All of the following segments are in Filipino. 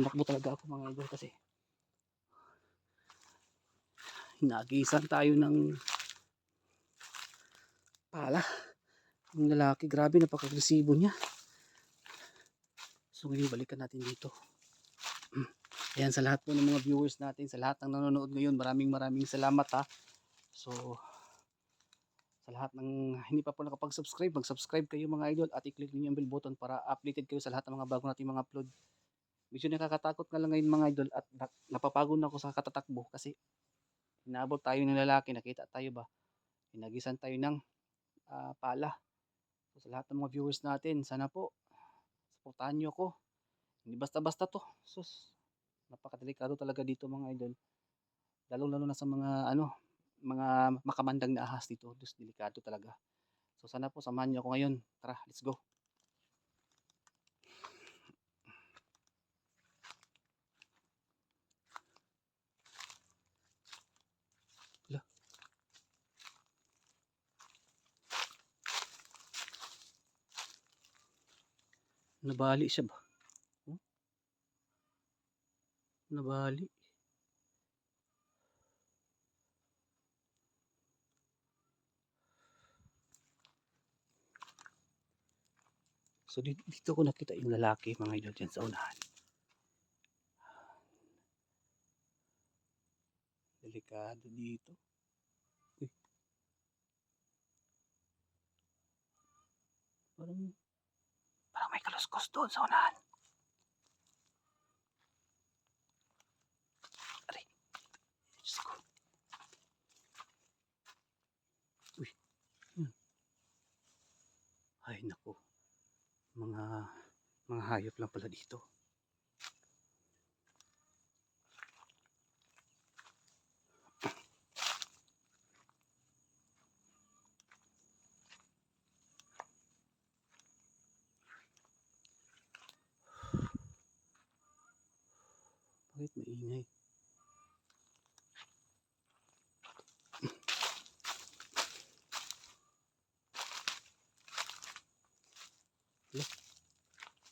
Tumakbo talaga ako mga idol kasi hinagisan tayo ng pala. Yung lalaki, grabe napaka-agresibo niya. So ngayon balikan natin dito. Ayan sa lahat po ng mga viewers natin, sa lahat ng nanonood ngayon, maraming maraming salamat ha. So sa lahat ng hindi pa po nakapag-subscribe, mag-subscribe kayo mga idol at i-click niyo yung bell button para updated kayo sa lahat ng mga bago nating mga upload. Medyo nakakatakot nga lang ngayon mga idol at na- napapagod na ako sa katatakbo kasi hinabot tayo ng lalaki, nakita tayo ba? Hinagisan tayo ng ah, pala. So, sa lahat ng mga viewers natin, sana po supportahan niyo ako. Hindi basta-basta to. Sus, napakadelikado talaga dito mga idol. Lalo-lalo na sa mga ano, mga makamandang na ahas dito. Dus delikado talaga. So sana po samahan niyo ako ngayon. Tara, let's go. Nabali siya ba? Hmm? Nabali. So dito, ko nakita yung lalaki mga idol dyan sa unahan. Delikado dito. Uy. Parang, kaluskos doon sa unahan. Aray. Diyos ko. Uy. Yun. Ay, naku mga mga hayop lang pala dito. Bakit maingay?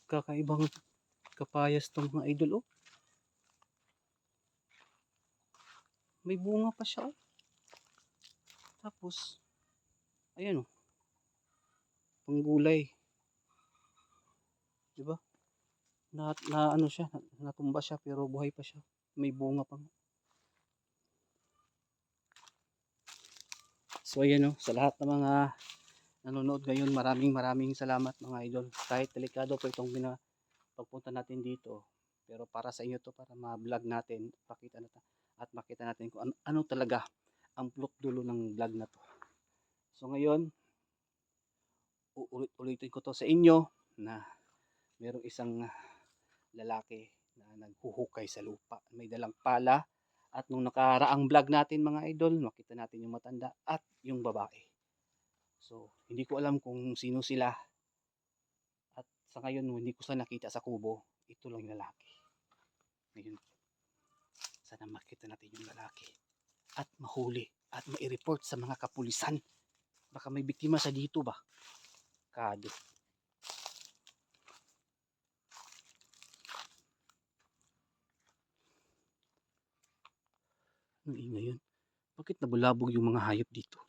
Kakaibang kapayas tong mga idol oh. May bunga pa siya oh. Tapos ayan oh. Panggulay. 'Di ba? Na, na ano siya, na, natumba siya pero buhay pa siya. May bunga pa. So ayan oh, sa lahat ng mga nanonood ngayon, maraming maraming salamat mga idol. Kahit delikado po itong pagpunta natin dito. Pero para sa inyo to, para ma-vlog natin, pakita natin at makita natin kung ano, ano talaga ang plot dulo ng vlog na to. So ngayon, uulit-ulitin ko to sa inyo na merong isang lalaki na naghuhukay sa lupa. May dalang pala at nung nakaraang vlog natin mga idol, makita natin yung matanda at yung babae. So, hindi ko alam kung sino sila. At sa ngayon, hindi ko sila nakita sa kubo. Ito lang yung lalaki. Ngayon, sana makita natin yung lalaki. At mahuli. At mai-report sa mga kapulisan. Baka may biktima sa dito ba? Kado. Ang ingay yun. Bakit nabulabog yung mga hayop dito?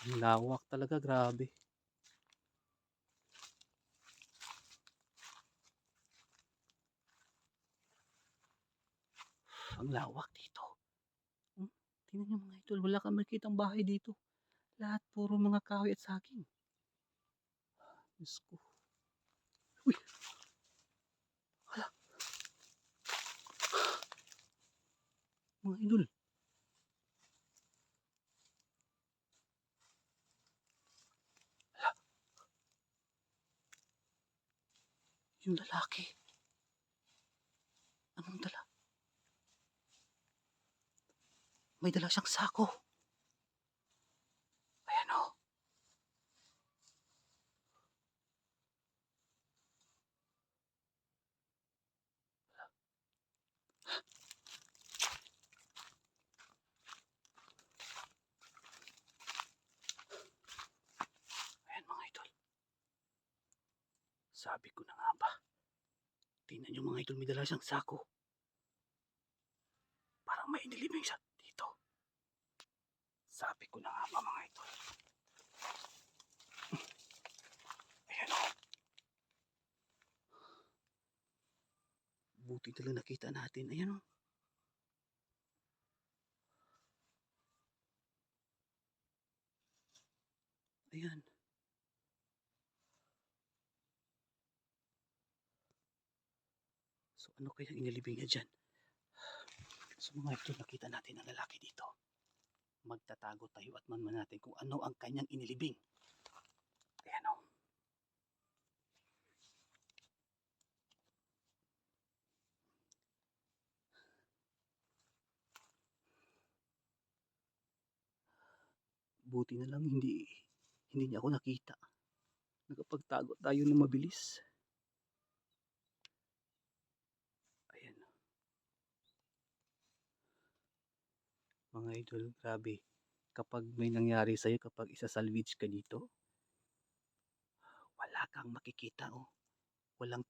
Ang lawak talaga, grabe. Ang lawak dito. Hmm? Tingnan nyo mga idol, wala kang makikitang bahay dito. Lahat puro mga kahoy at saging. Diyos ko. Uy! Hala! Mga idol. Yung lalaki. Anong dala? May dala siyang sako. Ayan o. Sabi ko na nga ba. Tingnan nyo mga idol, may dala siyang sako. Parang may inilibing siya dito. Sabi ko na nga ba mga idol. Ayan o. Buti na nakita natin. Ayan o. Ayan. So ano kaya inilibing niya dyan? So mga idol, nakita natin ang lalaki dito. Magtatago tayo at manman natin kung ano ang kanyang inilibing. Ayan o. Buti na lang hindi hindi niya ako nakita. Nakapagtago tayo ng mabilis. Ayan. Mga idol, grabe. Kapag may nangyari sa'yo, kapag isa-salvage ka dito, wala kang makikita, oh. Walang,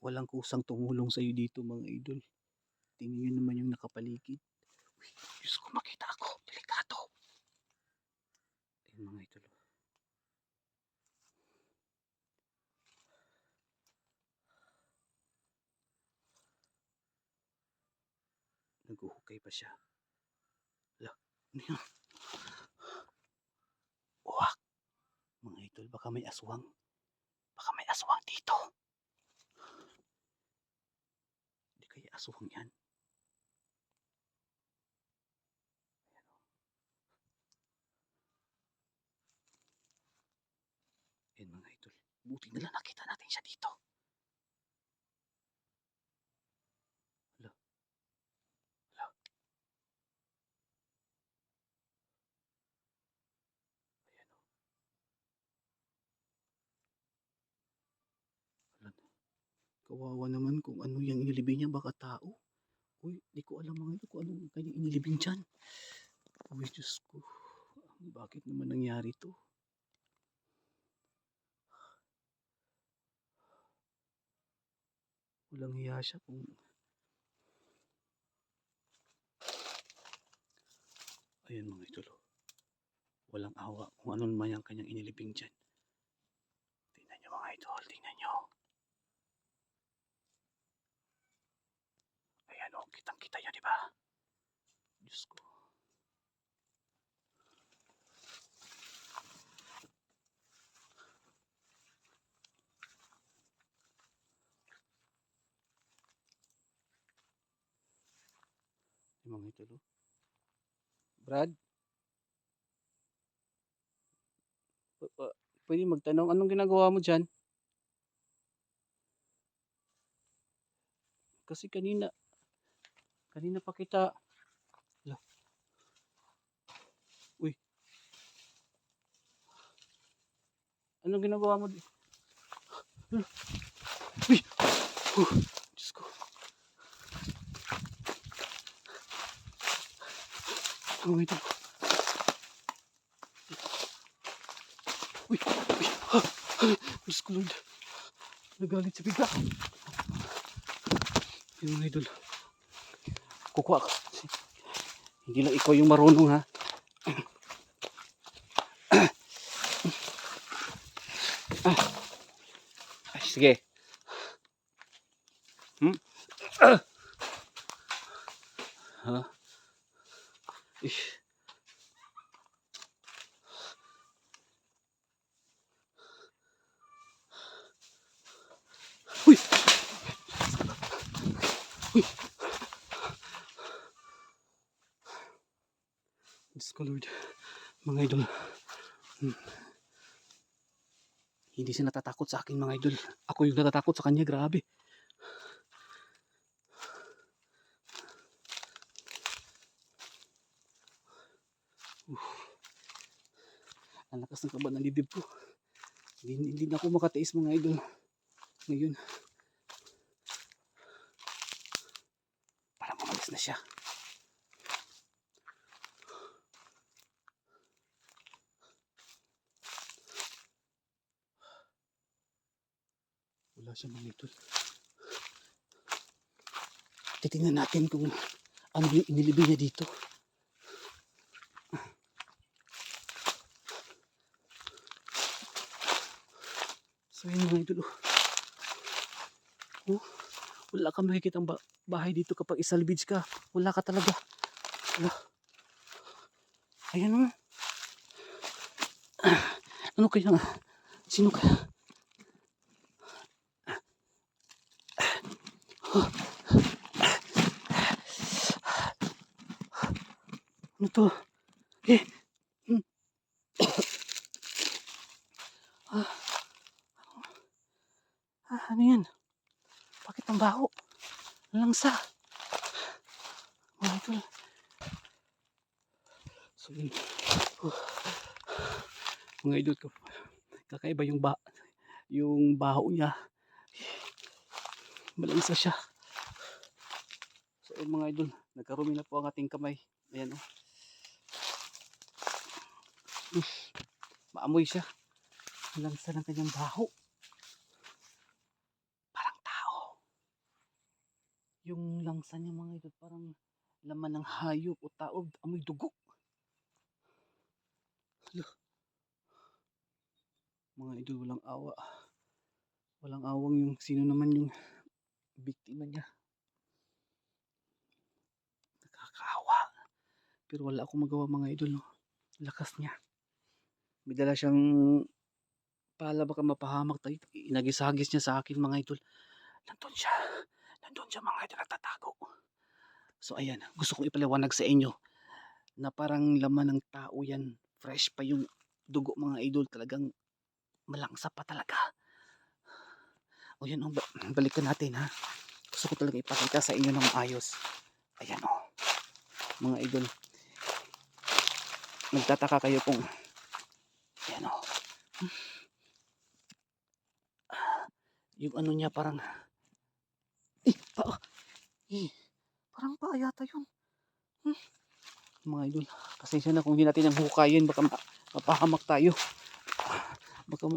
walang kusang tumulong sa'yo dito, mga idol. Tingnan nyo naman yung nakapaligid. Uy, Diyos ko, makita ako. Delikado. Ayun, mga idol. oh. Naguhukay pa siya. Uwak. Mga idol, baka may aswang. Baka may aswang dito. Hindi kaya aswang yan. Ayan mga idol. Buti na lang nakita natin siya dito. Hala. Hala. Ayan o. Hala na. Kawawa naman kung ano yung inilibing niya. Baka tao. Uy, di ko alam mga ito kung ano yung kanyang inilibing dyan. Uy, Diyos ko. Bakit naman nangyari to? Walang hiya siya kung Ayan mga idol. oh. Walang awa kung ano naman yung kanyang inilibing dyan. Tingnan nyo mga idol, tingnan nyo. Ayan o, kitang kita nyo, di ba? Diyos ko. Yung mga oh. Brad? Pwede magtanong, anong ginagawa mo dyan? Kasi kanina, kanina pa kita, Ala. Uy. Anong ginagawa mo? Ala. Uy! Huh. Diyos ko. Oh, ito. Uy! Uy! Ha! Ha! Diyos ko, Lord. Nagalit sa bigla. Yung mga idol. Kukuha ka. Hindi lang ikaw yung marunong ha. Ay, sige. Hmm? Ha? Ish. Uy! Uy! Ko Lord. Mga idol. Hmm. Hindi siya natatakot sa akin mga idol. Ako yung natatakot sa kanya. Grabe. Uff. Ang lakas ng kaban ng dibdib ko. Hindi, hindi na ako makatiis mga idol. Ngayon. Parang umalis na siya. Siya mga idol. Titingnan natin kung ano yung inilibi niya dito. So yun mga idol. oh. Oh, wala ka makikita ba bahay dito kapag isalvage ka. Wala ka talaga. Wala. Ayan o. Ano kaya? Sino kaya? Ano to? Eh. hmm. ah. ah, ano yan? Bakit ang baho? Ang Langsa. Mga idol. So yun. Oh. Mga idol. Kakaiba yung ba yung baho niya. Malangsa siya. So mga idol. Nagkarumi na po ang ating kamay. Ayan o. Oh. Mm. Maamoy siya. Ang langsa ng kanyang baho. Parang tao. Yung langsa niya mga idol parang laman ng hayop o tao. Amoy dugo. Hala. Mga idol walang awa. Walang awang yung sino naman yung biktima niya. Nakakaawa. Pero wala akong magawa mga idol. No? Lakas niya. May siyang pala baka mapahamak tayo. Inagisagis niya sa akin mga idol. Nandun siya. Nandun siya mga idol nagtatago. So ayan, gusto kong ipaliwanag sa inyo na parang laman ng tao yan. Fresh pa yung dugo mga idol. Talagang malangsa pa talaga. O yan, oh, ba- balikan natin ha. Gusto ko talaga ipakita sa inyo ng maayos. Ayan o. Mga idol. Nagtataka kayo kung Ayan o. Yung ano niya parang eh, pa, eh, parang pa yata yun. Hmm. Mga idol, pasensya na kung hindi natin ang hukayin, baka ma mapahamak tayo. Baka,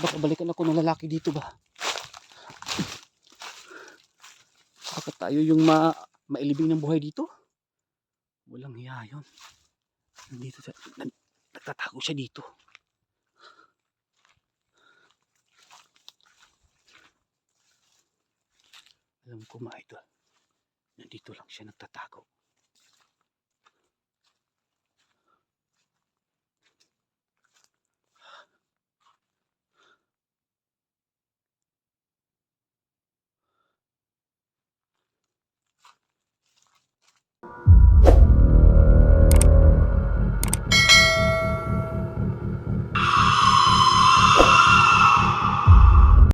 baka balikan ako ng lalaki dito ba? Baka tayo yung ma mailibing ng buhay dito? Walang hiya yun. Nandito siya, nagtatago siya dito. Alam ko mga idol, nandito lang siya nagtatago.